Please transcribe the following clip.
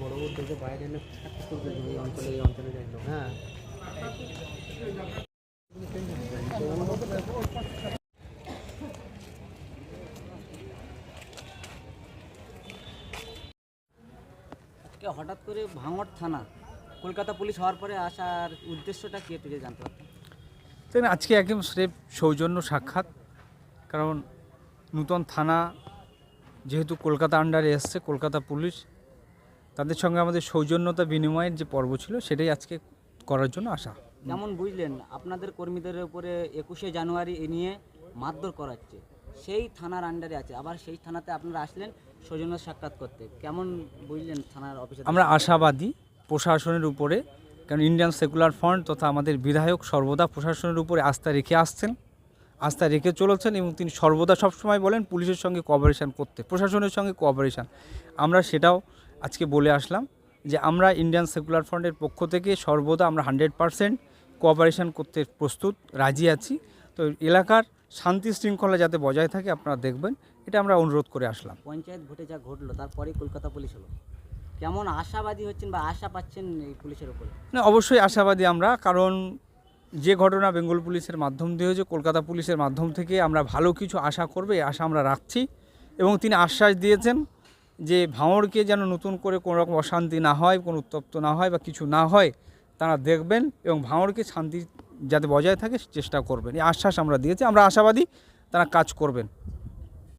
বড় উদ্যোগে বাইরে এনে এই অঞ্চলে এই অঞ্চলে যাইলো হ্যাঁ। আজকে হঠাৎ করে ভাঙড় থানা কলকাতা পুলিশ হওয়ার পরে আসার উদ্দেশ্যটা কি একটু জানতে পারতাম আজকে একদম স্রেফ সৌজন্য সাক্ষাৎ। কারণ নূতন থানা যেহেতু কলকাতা আন্ডারে এসছে কলকাতা পুলিশ তাদের সঙ্গে আমাদের সৌজন্যতা বিনিময়ের যে পর্ব ছিল সেটাই আজকে করার জন্য আসা। যেমন বুঝলেন আপনাদের কর্মীদের উপরে একুশে জানুয়ারি এ নিয়ে মারধর করাচ্ছে সেই থানার আন্ডারে আছে। আবার সেই থানাতে আপনারা আসলেন সৌজন্য সাক্ষাৎ করতে। কেমন বুঝলেন থানার অফিসে আমরা আশাবাদী প্রশাসনের উপরে কারণ ইন্ডিয়ান সেকুলার ফ্রন্ট তথা আমাদের বিধায়ক সর্বদা প্রশাসনের উপরে আস্থা রেখে আসছেন আস্থা রেখে চলেছেন এবং তিনি সর্বদা সবসময় বলেন পুলিশের সঙ্গে কোঅপারেশন করতে প্রশাসনের সঙ্গে কোঅপারেশন আমরা সেটাও আজকে বলে আসলাম যে আমরা ইন্ডিয়ান সেকুলার ফ্রন্টের পক্ষ থেকে সর্বদা আমরা হান্ড্রেড পারসেন্ট কোঅপারেশন করতে প্রস্তুত রাজি আছি। তো এলাকার শান্তি শৃঙ্খলা যাতে বজায় থাকে আপনারা দেখবেন এটা আমরা অনুরোধ করে আসলাম। পঞ্চায়েত ভোটে যা ঘটলো তারপরেই কলকাতা পুলিশ হলো কেমন আশাবাদী হচ্ছেন বা আশা পাচ্ছেন এই পুলিশের উপরে না অবশ্যই আশাবাদী আমরা কারণ যে ঘটনা বেঙ্গল পুলিশের মাধ্যম দিয়ে হয়েছে কলকাতা পুলিশের মাধ্যম থেকে আমরা ভালো কিছু আশা করবে আশা আমরা রাখছি। এবং তিনি আশ্বাস দিয়েছেন যে ভাঙড়কে যেন নতুন করে কোনো রকম অশান্তি না হয়, কোনো উত্তপ্ত না হয় বা কিছু না হয়, তারা দেখবেন এবং ভাঙড়কে শান্তি যাতে বজায় থাকে চেষ্টা করবেন। এই আশ্বাস আমরা দিয়েছি, আমরা আশাবাদী তারা কাজ করবেন।